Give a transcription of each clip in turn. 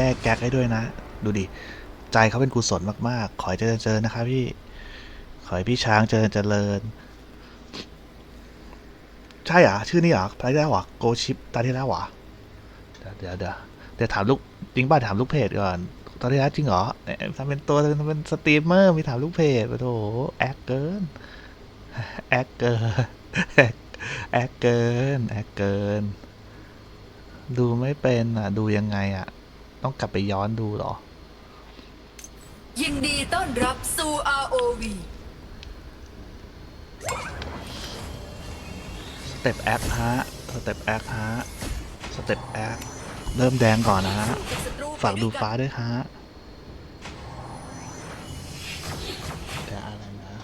แก้แก๊กให้ด้วยนะ ดูดิ ใจเขาเป็นกุศลมากๆ ขอให้เจริญเจริญนะครับพี่ ขอให้พี่ช้างเจริญเจริญ ใช่เหรอ ชื่อนี้เหรอตาที่แล้วเหรอโกชิปตาที่แล้วเหรอเดี๋ยวเดี๋ยวเดี๋ยวถามลูกจริงป่ะถามลูกเพจก่อนตอนที่แล้วจริงเหรอทำเป็นตัวทำเป็นสตรีมเมอร์มีถามลูกเพจโอ้โถแอคเกินแอคเกินแอคเกินแอคเกิน ดูไม่เป็นอะ ดูยังไงอะ ต้องกลับไปย้อนดูเหรอ ยินดีต้อนรับสู่ ROV สเต็ปแอคฮะสเต็ปแอคฮะสเต็ปแอคเริ่มแดงก่อนนะฮะ ฝากดูฟ้าด้วยฮะแต่อะไรนะ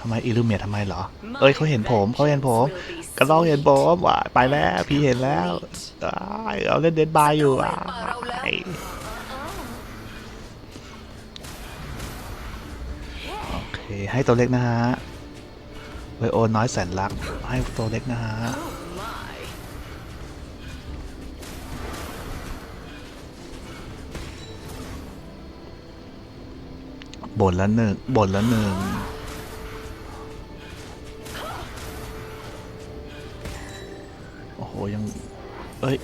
ทำไมอิลูเมียทำไมเหรอ เอ้ยเขาเห็นผมเขาเห็นผม กระลอกเห็นผมว่ะไปแล้วพี่เห็นแล้วเอาเล่นเดนบายอยู่อะโอเคให้ตัวเล็กนะฮะไวโอน้อยแสนรักให้ตัวเล็กนะฮะบ่นละหนึ่งบ่นละหนึ่ง อ้โหยัง เอ้ย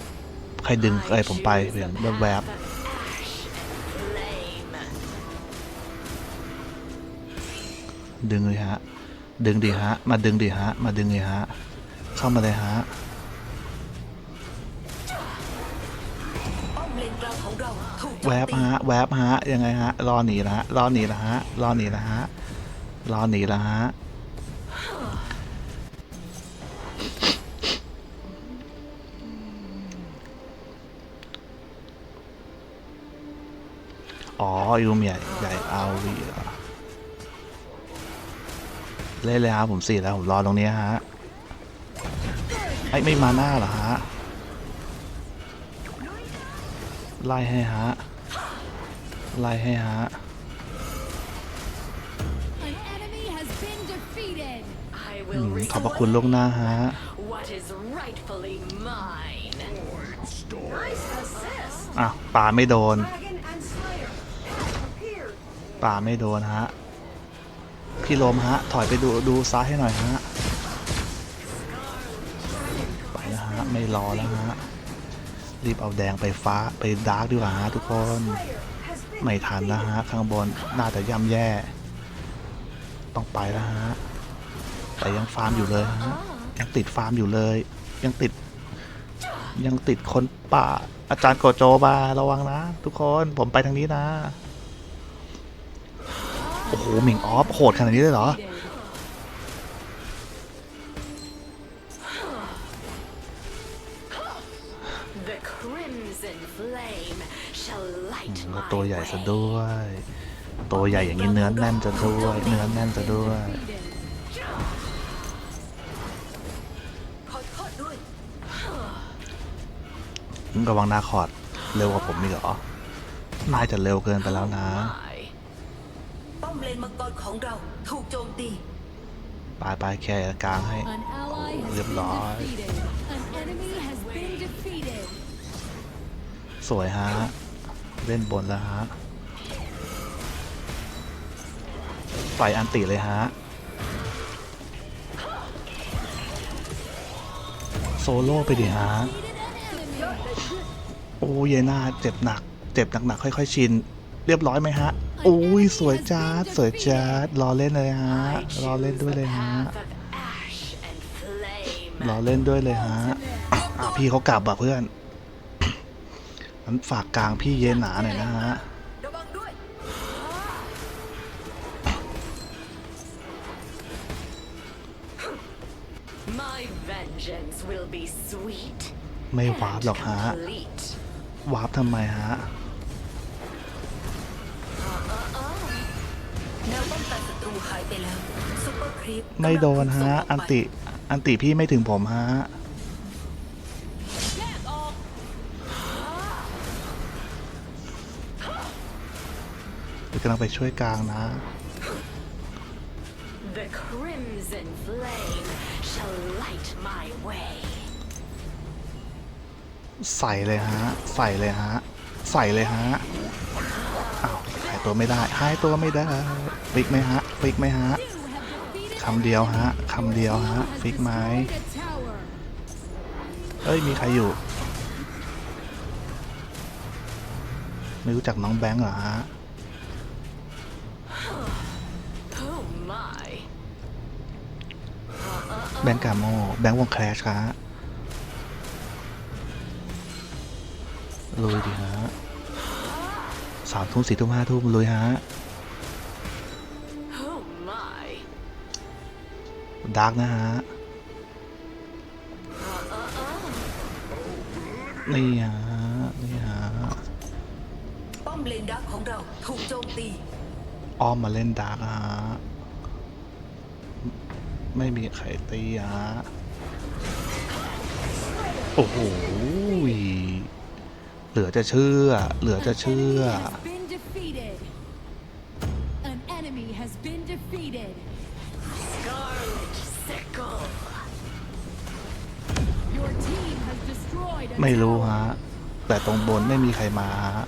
ใครดึงใครผมไปเห็นแวบๆดึงเลยฮะ ดึงดิฮะ มาดึงดิฮะ มาดึงเลยฮะ เข้ามาเลยฮะแวบฮะ แวบฮะ ยังไงฮะ รอหนีละฮะ รอหนีละฮะ รอหนีละฮะ รอหนีละฮะ อ๋อยูเมียใหญ่เอาวีเล่นเลยฮะผมสี่แล้ว ผมรอตรงนี้ฮะไอ้ไม่มาหน้าเหรอฮะ ไล่ให้ฮะ ไล่ให้ฮะ An enemy has been defeated. I อื will มขอบพระ restore คุณล่วงหน้าฮะ what is rightfully mine. Nice assist. อะป่าไม่โดน ป่าไม่โดนฮะ พี่ลมฮะ ถอยไปดูดูซ้ายให้หน่อยฮะ ไปแล้วฮะ ไม่รอแล้วฮะ รีบเอาแดงไปฟ้าไปดาร์กดีกว่าฮะทุกคน ไม่ทันแล้วฮะ ข้างบนน่าจะย่ำแย่ ต้องไปแล้วฮะ แต่ยังฟาร์มอยู่เลยฮะ ยังติดฟาร์มอยู่เลย ยังติด ยังติดคนป่าอาจารย์โกโจบาระวังนะ ทุกคนผมไปทางนี้นะ โอ้โหหมิงออฟโหดขนาดนี้เลยเหรอ The crimson flame shall อื light มแล้ว my ตัวใหญ่ซะ way. ด้วย ตัวใหญ่อย่างนี้เนื้อแน่นจะด้วย เนื้อแน่นจะด้วยขอโทษด้วยระวังนาคอร์ดเร็วกว่าผมอีกเหรอนายจะเร็วเกินไปแล้วนะ My ป้อ มเลนมังกรของเรา ถูกโจมตีปลายปลายแค่กลางให้ An ally has เรียบ been ร้อย defeated. An enemy has been defeated. สวยฮะ เล่นบนแล้วฮะไฟอันติเลยฮะ โซโล่ไปดิฮะ โอ้ยน่าเจ็บหนัก เจ็บหนักๆค่อย ๆ ชิน เรียบร้อยไหมฮะ อุ้ยสวยจ้าดสวยจ้าดรอเล่นเลยฮะ I รอเล่น choose ด้วย the เลยฮะ path of ash and flame. รอเล่นด้วยเลยฮะอะพี่เขากลับอะเพื่อนงั้นฝากกลางพี่เย็นหนาหน่อยนะฮะระวังด้วย My vengeance will be sweet ไม่วาร์ป and หรอกฮะ complete. วาร์ปทำไมฮะ ร์ครีปไม่โดนฮะ อันติ อันติพี่ไม่ถึงผมฮะเดี๋ยวกำลังไปช่วยกลางนะ The crimson flame shall light my way. ใส่เลยฮะ ใส่เลยฮะ ใส่เลยฮะ อ้าวหายตัวไม่ได้ หายตัวไม่ได้ฟิกไหมฮะฟิกไหมฮะ You have defeated คำเดียวฮะคำเดียวฮะฟิกไม destroyed a tower. เอ้ยมีใครอยู่ ไม่รู้จักน้องแบงค์เหรอฮะแบงค์กาโมแบงค์วงแคลชฮะลุยดิฮะสามทุ่มสี่ทุ่มห้าทุ่มลุยฮะ ดาร์กนะฮะ นี่ฮะ นี่ฮะ ป้อมเลนดักของเราถูกโจมตี อ้อมมาเล่นดาร์กฮะ ไม่มีใครตีฮะ โอ้โห เหลือจะเชื่อ เหลือจะ An เชื่อ ไม่รู้ฮะ แต่ตรงบนไม่มีใครมาฮะ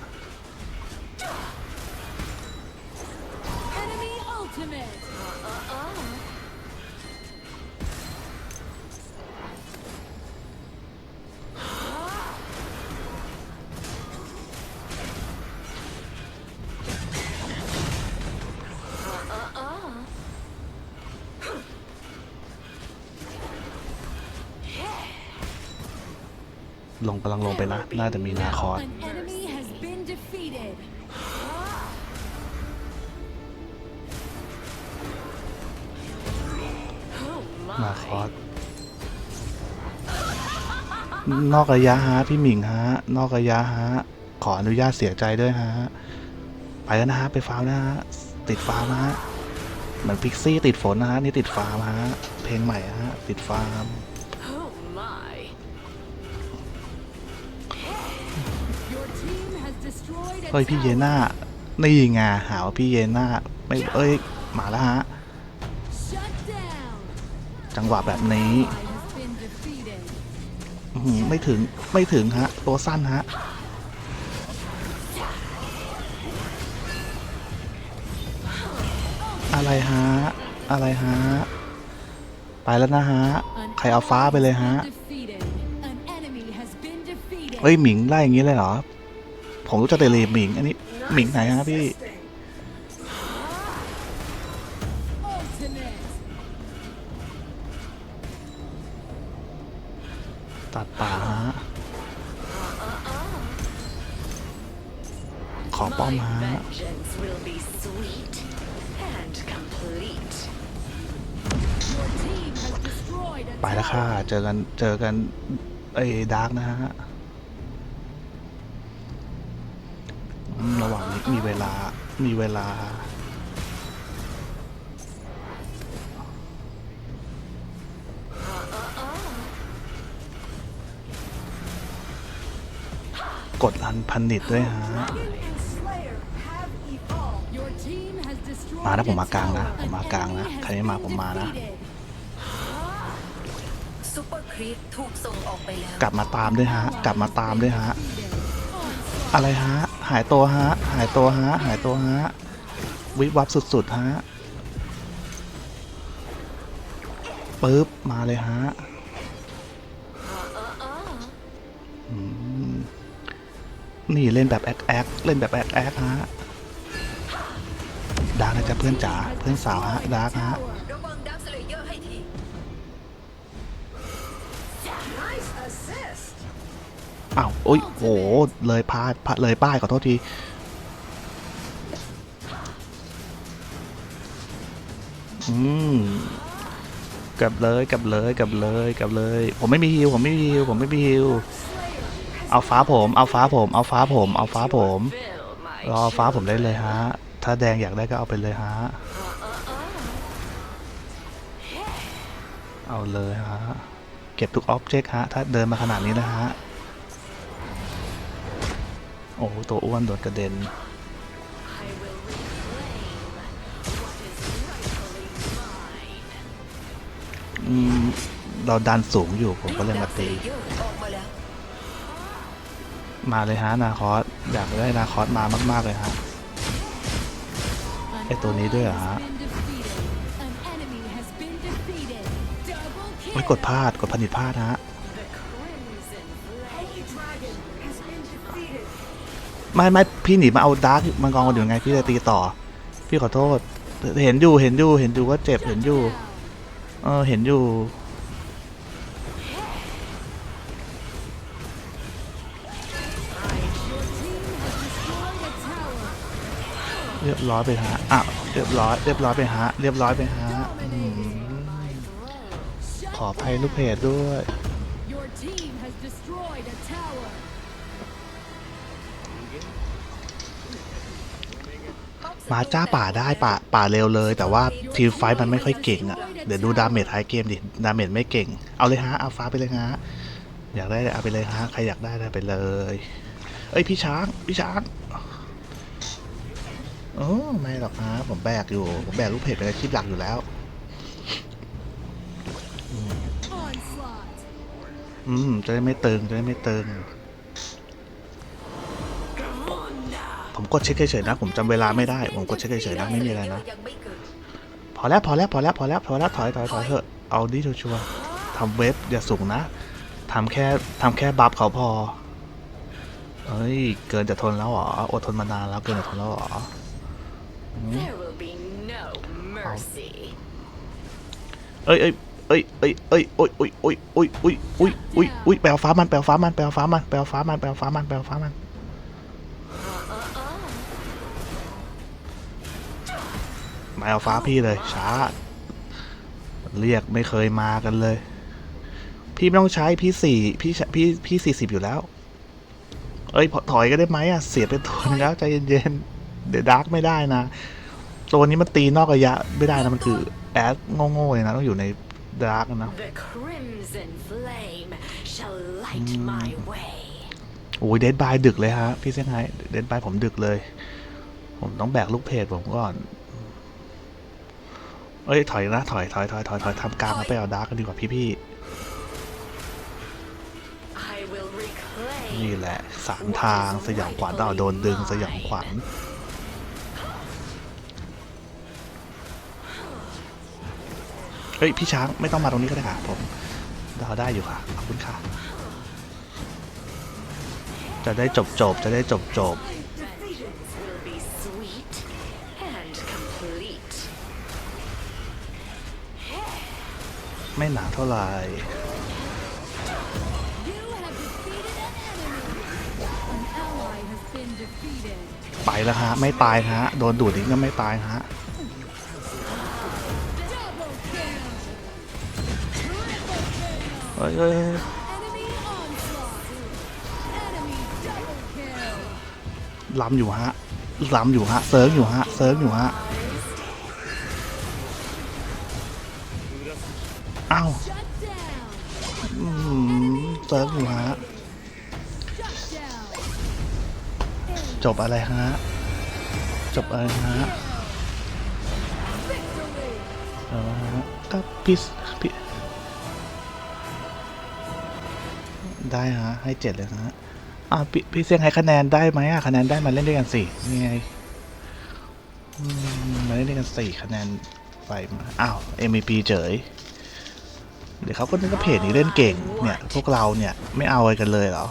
ลงกำลังลงไปนะ น่าจะมีนาคอส An enemy has been defeated. Oh นา my. คอสนอกระยะฮะพี่หมิงฮะ นอกระยะฮะ ขออนุญาตเสียใจด้วยฮะ ไปแล้วนะฮะ ไปฟาร์มนะฮะ ติดฟาร์มนะฮะ เหมือนพิกซี่ติดฝนนะฮะ นี่ติดฟาร์มฮะ เพลงใหม่ฮะ ติดฟาร์ม เฮ้ยพี่เยน่านี่ไงหาว่าพี่เยน่าไม่เอ้ยมาแล้วฮะจังหวะแบบนี้ไม่ถึงไม่ถึงฮะ ตัวสั้นฮะอะไรฮะ อะไรฮะ ไปแล้วนะฮะ ใครเอาฟ้าไปเลยฮะ เฮ้ย หมิงไล่อย่างนี้เลยเหรอ ผมรู้จักแต่เลหมิง อันนี้หมิงไหนฮะพี่ Ultimate. ตัดป่าฮะ ขอป้อม My ฮะ vengeance will be sweet and complete. Your team has destroyed a ไปแล้วค่ะ tower. เจอกัน เจอกันไอ้ดาร์กนะฮะอื มระหว่างนี้มีเวลา มีเวลา กดรันพันนิดด้วยฮะ Your team has destroyed มานะผม a มากลางนะ tower. ผมมากลางนะ An enemy ใครไม่มา has ผมมานะ been defeated. ซูเปอร์ครีปถูกส่งออกไปแล้ว กลับมาตามด้วยฮะ กลับมาตามด้วยฮะ Onslaught. อะไรฮะ หายตัวฮะ หายตัวฮะ หายตัวฮะ วิบวับสุดๆฮะปึ๊บ มาเลยฮะนี่เล่นแบบแอคแอคเล่นแบบแอคแอคฮะดาร์กนะจ๊ะเพื่อนจ๋าเพื่อนสาวฮะดาร์กฮะ อ้าวโอ้ยโหเลยพาดเลยป้ายขอโทษทีอืมกลับเลยกลับเลยกลับเลยกลับเลย ผมไม่มีฮิวผมไม่มีฮิวผมไม่มีฮิวเอาฟ้าผม เอาฟ้าผม เอาฟ้าผม เอาฟ้าผมรอฟ้าผมได้เลยฮะ ถ้าแดงอยากได้ก็เอาไปเลยฮะ เอาเลยฮะ เก็บทุกอ็อบเจกต์ฮะ ถ้าเดินมาขนาดนี้นะฮะ โอ้ตัวอ้วนโดดกระเด็นเราดันสูงอยู่ผมก็เลยมาตี มาเลยฮะนาคอสอยากได้นาคอสมามาก ๆ เลยฮะไอตัวนี้ด้วยเหรอฮะไม่กดพลาดกดผนธิพลาดฮะ ไม่ไม่พี่หนีมาเอาดาร์กมังกรมาอยู่ไงพี่จะตีต่อ พี่ขอโทษ เห็นอยู่เห็นอยู่เห็นอยู่ว่าเจ็บเห็นอยู่ เออเห็นอยู่ เรียบร้อยไปฮะอ้าวเรียบร้อยเรียบร้อยไปฮะเรียบร้อยไปฮะอืมขออภัยลูกเพจด้วย Your team has destroyed a tower. มาจ้าป่าได้ป่าป่าเร็วเลย แต่ว่าทีมไฟมันไม่ค่อยเก่งอะ่ะเดี๋ยวดูดาเมจท้ายเกมดิดาเมจไม่เก่ง เอาเลยฮะเอาฟ้าไปเลยฮะอยากได้เอาไปเลยฮะใครอยากได้ได้ไปเลย เอ้ยพี่ช้างพี่ช้างโอ้ไม่หรอกฮะผมแบกอยู่ ผมแบกลูกเพจเป็นอาชีพหลักอยู่แล้วอืมจะได้ไม่ตึงจะได้ไม่ตึง ผมกดเช็คเฉยๆนะ ผมจำเวลาไม่ได้ ผมกดเช็คเฉยๆนะ ไม่มีอะไรนะ พอแล้ว พอแล้ว พอแล้ว พอแล้ว พอแล้ว ถอยถอยถอยเถอะ เอาดิชัวชัวทำเว็บอย่าสูงนะ ทำแค่ทำแค่บัฟเขาพอเฮ้ย เกินจะทนแล้วหรอ อดทนมานานแล้วเกินจะทนแล้วหรอเอ้ยเอ้ยเอ้ยเอ้ยเอ้ยโอ้ยโอ้ยโอ้ยโอ้ยโอ้ยโอ้ยโอ้ยแปลฟ้ามันแปลฟ้ามันแปลฟ้ามันแปลฟ้ามันแปลฟ้ามันแปลฟ้ามัน มาเอาฟ้าพี่เลย ช้า เรียกไม่เคยมากันเลย พี่ไม่ต้องใช้พี่สี่พี่ใช้พี่พี่สี่สิบอยู่แล้ว เอ้ยพอถอยก็ได้ไหมอะ เสียไปตัวนึงแล้วใจเย็นๆ เดี๋ยวดาร์กไม่ได้นะ ตัวนี้มันตีนอกระยะไม่ได้นะมันคือแอดโง่ๆเลยนะต้องอยู่ในดาร์กนะ The crimson flame shall light my way. โอ้ยเดดบายดึกเลยฮะ พี่เซี่ยงไฮ้เดดบายผมดึกเลย ผมต้องแบกลูกเพจผมก่อน เอ้ยถอยนะถอยถอยถอยถอยถอยทำกลางแล้วไปเอาดาร์กกันดีกว่าพี่ I will ๆนี่ reclaim แหละสามทางสยองขวัญเอาโดนดึงสยองขวัญเฮ้ยพี่ช้างไม่ต้องมาตรงนี้ก็ได้ค่ะผมเดาได้อยู่ค่ะขอบคุณค่ะ จะได้จบจบๆจะได้จบจบ ไม่หนาเท่าไหร่ไปแล้วฮะไม่ตายฮะโดนดูดอีกก็ไม่ตายฮะเฮ้ยล้ำอยู่ฮะล้ำอยู่ฮะเซิร์ฟอยู่ฮะเซิร์ฟอยู่ฮะ อ้าวเซิร์ฟอยู่ฮะ จบอะไรฮะ จบอะไรฮะเออก็พี่พี่ได้ฮะ ให้เจ็ดเลยฮะอ่าพี่พี่เซียงให้คะแนนได้ไหมอะคะแนนได้มาเล่นด้วยกันสี่นี่ไงมมาเล่นด้วยกันสี่คะแนนไปมาอ้าว MVP เฉย เดี๋ยวเขาก็นึกว่าเพจนี้เล่นเก่งเนี่ยพวกเราเนี่ยไม่เอาอะไรกันเลยเหรอ